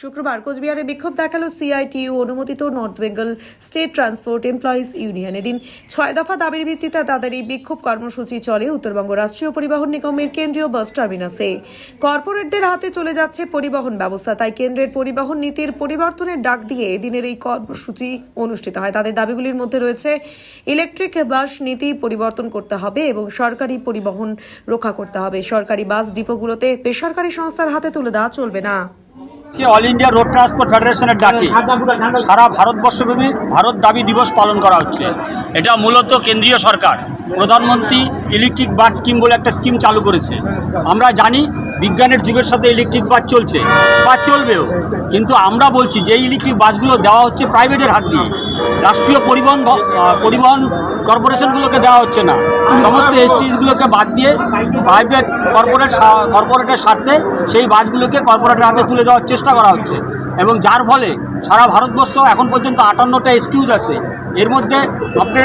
শুক্রবার কোচবিহারে বিক্ষোভ দেখাল সিআইটিইউ অনুমোদিত north Bengal state transport employees union. এদিন ছয় দফা দাবির ভিত্তিতে তাদের এই বিক্ষোভ কর্মসূচি চলে উত্তরবঙ্গ রাষ্ট্রীয় পরিবহন নিগমের কেন্দ্রীয় বাস টার্মিনাসে। কর্পোরেটদের হাতে চলে যাচ্ছে পরিবহন ব্যবস্থা, তাই কেন্দ্রের পরিবহন নীতির পরিবর্তনের ডাক দিয়ে এদিনের এই কর্মসূচি অনুষ্ঠিত হয়। তাদের দাবিগুলির মধ্যে রয়েছে ইলেকট্রিক বাস নীতি পরিবর্তন করতে হবে এবং সরকারি পরিবহন রক্ষা করতে হবে। সরকারি বাস ডিপোগুলোতে বেসরকারি সংস্থার হাতে তুলে দেওয়া চলবে না। আজকে অল ইন্ডিয়া রোড ট্রান্সপোর্ট ফেডারেশনের ডাকে? সারা ভারতবর্ষব্যাপী ভারত দাবি দিবস পালন করা হচ্ছে। এটা মূলত কেন্দ্রীয় সরকার। প্রধানমন্ত্রী ইলেকট্রিক বাস স্কিম বলে একটা স্কিম চালু করেছে। আমরা জানি বিজ্ঞানের যুগের সাথে ইলেকট্রিক বাস চলছে। বা চলবেও। কিন্তু আমরা বলছি, যে ইলেকট্রিক বাসগুলো দেওয়া হচ্ছে প্রাইভেটের হাত দিয়ে। রাষ্ট্রীয় পরিবহন পরিবহন কর্পোরেশনগুলোকে দেওয়া হচ্ছে না। সমস্ত এসটিসগুলোকে বাদ দিয়ে প্রাইভেট কর্পোরেট কর্পোরেটের স্বার্থে সেই বাসগুলোকে কর্পোরেটের হাতে তুলে দেওয়ার চেষ্টা করা হচ্ছে। এবং যার ফলে সারা ভারতবর্ষ এখন পর্যন্ত আটান্নটা এসটিউজ আছে। এর মধ্যে আপনার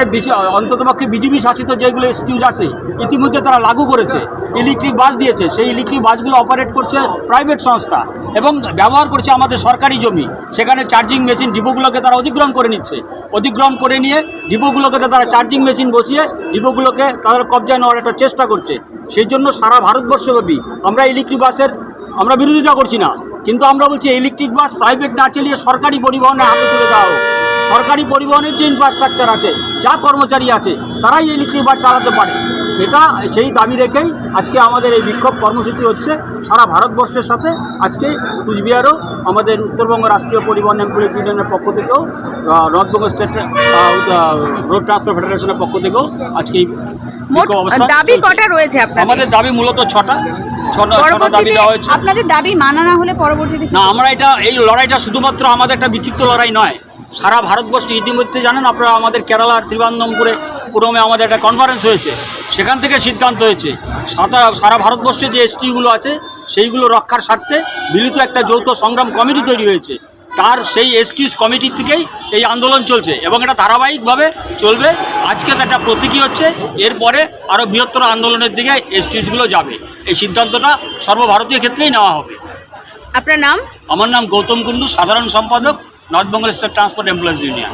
অন্ততপক্ষে বিজেপি শাসিত যেগুলো এসটিউজ আছে, ইতিমধ্যে তারা লাগু করেছে। ইলেকট্রিক বাস দিয়েছে, সেই ইলেকট্রিক বাসগুলো অপারেট করছে প্রাইভেট সংস্থা এবং ব্যবহার করছে আমাদের সরকারি জমি। সেখানে চার্জিং মেশিন ডিপোগুলোকে তারা অধিগ্রহণ করে নিচ্ছে। অধিগ্রহণ করে নিয়ে ডিপোগুলোকে তারা চার্জিং মেশিন বসিয়ে ডিপোগুলোকে তাদের কবজায় নেওয়ার একটা চেষ্টা করছে। সেই জন্য সারা ভারতবর্ষব্যাপী আমরা ইলেকট্রিক বাসের, আমরা বিরোধিতা করছি না। কিন্তু আমরা বলছি ইলেকট্রিক বাস প্রাইভেট না চালিয়ে সরকারি পরিবহনের হাতে তুলে দেওয়া হোক। সরকারি পরিবহনের যে ইনফ্রাস্ট্রাকচার আছে, যা কর্মচারী আছে, তারাই ইলেকট্রিক বাস চালাতে পারে। এটা সেই দাবি রেখেই আজকে আমাদের এই বিক্ষোভ কর্মসূচি হচ্ছে সারা ভারতবর্ষের সাথে। আজকে কুচবিহারও আমাদের উত্তরবঙ্গ রাষ্ট্রীয় পরিবহন এমপ্লয়িজ ইউনিয়নের পক্ষ থেকেও আহ, north Bengal state road transport ফেডারেশনের পক্ষ থেকেও আজকে দাবি। কটা রয়েছে আমাদের দাবি মূলত ছটা। দাবি দেওয়া হয়েছে। আপনাদের দাবি মানা না হলে পরবর্তীতে না আমরা এটা এই লড়াইটা শুধুমাত্র আমাদের একটা বিক্ষিপ্ত লড়াই নয়। সারা ভারতবর্ষে ইতিমধ্যে জানেন আপনারা আমাদের কেরালার ত্রিবান্ধমপুরে পুরমে আমাদের একটা কনফারেন্স হয়েছে সেখান থেকে সিদ্ধান্ত হয়েছে। সারা সারা ভারতবর্ষে যে এসটিগুলো আছে সেইগুলো রক্ষার স্বার্থে মিলিত একটা যৌথ সংগ্রাম কমিটি তৈরি হয়েছে। তার সেই এসটিস কমিটির থেকেই এই আন্দোলন চলছে এবং এটা ধারাবাহিকভাবে চলবে। আজকে তো একটা প্রতীকী হচ্ছে এরপরে আরও বৃহত্তর আন্দোলনের দিকে এসটিসগুলো যাবে। এই সিদ্ধান্তটা সর্বভারতীয় ক্ষেত্রেই নেওয়া হবে। আপনার নাম? আমার নাম গৌতম কুন্ডু সাধারণ সম্পাদক north Bengal state transport employees union.